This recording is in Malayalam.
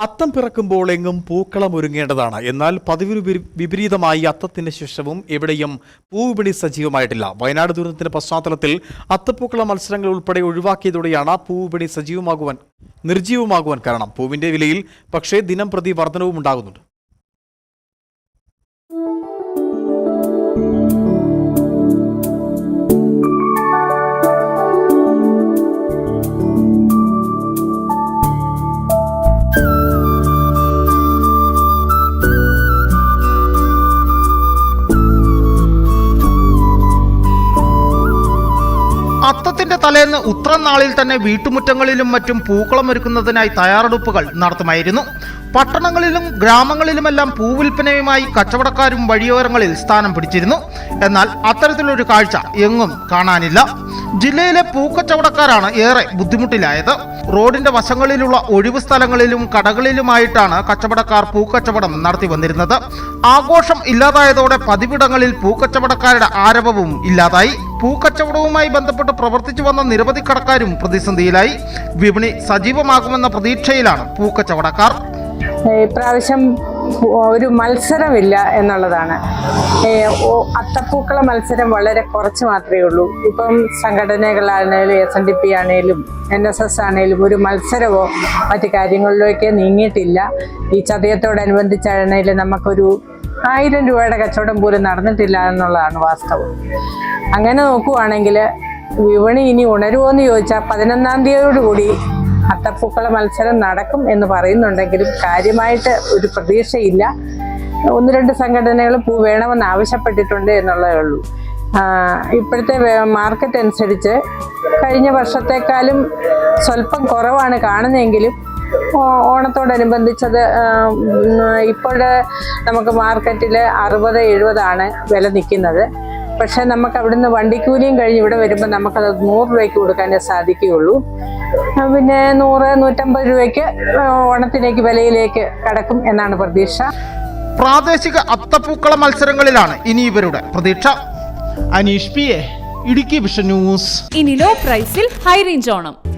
അത്തം പിറക്കുമ്പോൾ എങ്ങും പൂക്കളം ഒരുങ്ങേണ്ടതാണ്. എന്നാൽ പതിവിന് വിപരീതമായി അത്തത്തിന് ശേഷവും എവിടെയും പൂവിപണി സജീവമായിട്ടില്ല. വയനാട് ദുരന്തത്തിന്റെ പശ്ചാത്തലത്തിൽ അത്തപ്പൂക്കള മത്സരങ്ങൾ ഉൾപ്പെടെ ഒഴിവാക്കിയതോടെയാണ് പൂവിപണി സജീവമാകുവാൻ നിർജീവമാകുവാൻ കാരണം. പൂവിന്റെ വിലയിൽ പക്ഷേ ദിനം പ്രതി വർധനവും ഉണ്ടാകുന്നുണ്ട് അത്തത്തിന്റെ തലേന്ന് ഉത്രം നാളിൽ തന്നെ വീട്ടുമുറ്റങ്ങളിലും മറ്റും പൂക്കളം ഒരുക്കുന്നതിനായി തയ്യാറെടുപ്പുകൾ നടത്തുമായിരുന്നു. പട്ടണങ്ങളിലും ഗ്രാമങ്ങളിലുമെല്ലാം പൂവിൽപ്പനയുമായി കച്ചവടക്കാരും വഴിയോരങ്ങളിൽ സ്ഥാനം പിടിച്ചിരുന്നു. എന്നാൽ അത്തരത്തിലൊരു കാഴ്ച എങ്ങും കാണാനില്ല. ജില്ലയിലെ പൂക്കച്ചവടക്കാരാണ് ഏറെ ബുദ്ധിമുട്ടിലായത്. റോഡിന്റെ വശങ്ങളിലുള്ള ഒഴിവ് സ്ഥലങ്ങളിലും കടകളിലുമായിട്ടാണ് കച്ചവടക്കാർ പൂക്കച്ചവടം നടത്തി വന്നിരുന്നത്. ആഘോഷം ഇല്ലാതായതോടെ പതിവിടങ്ങളിൽ പൂക്കച്ചവടക്കാരുടെ ആരവവും ഇല്ലാതായി. പൂക്കച്ചവടവുമായി ബന്ധപ്പെട്ട് പ്രവർത്തിച്ചു വന്ന നിരവധി കടക്കാരും പ്രതിസന്ധിയിലായി. വിപണി സജീവമാകുമെന്ന പ്രതീക്ഷയിലാണ് പൂക്കച്ചവടക്കാർ. ഇപ്രാവശ്യം ഒരു മത്സരമില്ല എന്നുള്ളതാണ്. അത്തപ്പൂക്കള മത്സരം വളരെ കുറച്ച് മാത്രമേ ഉള്ളൂ. ഇപ്പം സംഘടനകളാണേലും എസ് എൻ ഡി പി ആണേലും എൻ എസ് എസ് ആണേലും ഒരു മത്സരമോ മറ്റു കാര്യങ്ങളിലേക്ക് നീങ്ങിയിട്ടില്ല. ഈ ചതയത്തോടനുബന്ധിച്ചാണേലും നമുക്കൊരു ആയിരം രൂപയുടെ കച്ചവടം പോലും നടന്നിട്ടില്ല എന്നുള്ളതാണ് വാസ്തവം. അങ്ങനെ നോക്കുവാണെങ്കിൽ വിപണി ഇനി ഉണരുമോ എന്ന് ചോദിച്ചാൽ പതിനൊന്നാം തീയതിയോടുകൂടി അത്തപ്പൂക്കള മത്സരം നടക്കും എന്ന് പറയുന്നുണ്ടെങ്കിലും കാര്യമായിട്ട് ഒരു പ്രതീക്ഷയില്ല. ഒന്ന് രണ്ട് സംഘടനകൾ പൂ വേണമെന്ന് ആവശ്യപ്പെട്ടിട്ടുണ്ട് എന്നുള്ളതേ ഉള്ളൂ. ഇപ്പോഴത്തെ മാർക്കറ്റ് അനുസരിച്ച് കഴിഞ്ഞ വർഷത്തെക്കാളും സ്വല്പം കുറവാണ് കാണുന്നതെങ്കിലും ഓണത്തോടനുബന്ധിച്ചത് ഇപ്പോഴ് നമുക്ക് മാർക്കറ്റിൽ അറുപത് എഴുപതാണ് വില നിൽക്കുന്നത് പക്ഷെ നമുക്ക് അവിടുന്ന് വണ്ടിക്കൂലിയും കഴിഞ്ഞ് ഇവിടെ വരുമ്പോൾ നമുക്കത് നൂറ് രൂപയ്ക്ക് കൊടുക്കാനേ സാധിക്കുകയുള്ളൂ. പിന്നെ നൂറ് നൂറ്റമ്പത് രൂപയ്ക്ക് ഓണത്തിലേക്ക് വിലയിലേക്ക് കടക്കും എന്നാണ് പ്രതീക്ഷ. പ്രാദേശിക അത്തപ്പൂക്കള മത്സരങ്ങളിലാണ് ഇനി ഇവരുടെ പ്രതീക്ഷ. Anish P A Idukki vision news. ഇനി ലോ പ്രൈസിൽ ഹൈ റേഞ്ച് ഓണം.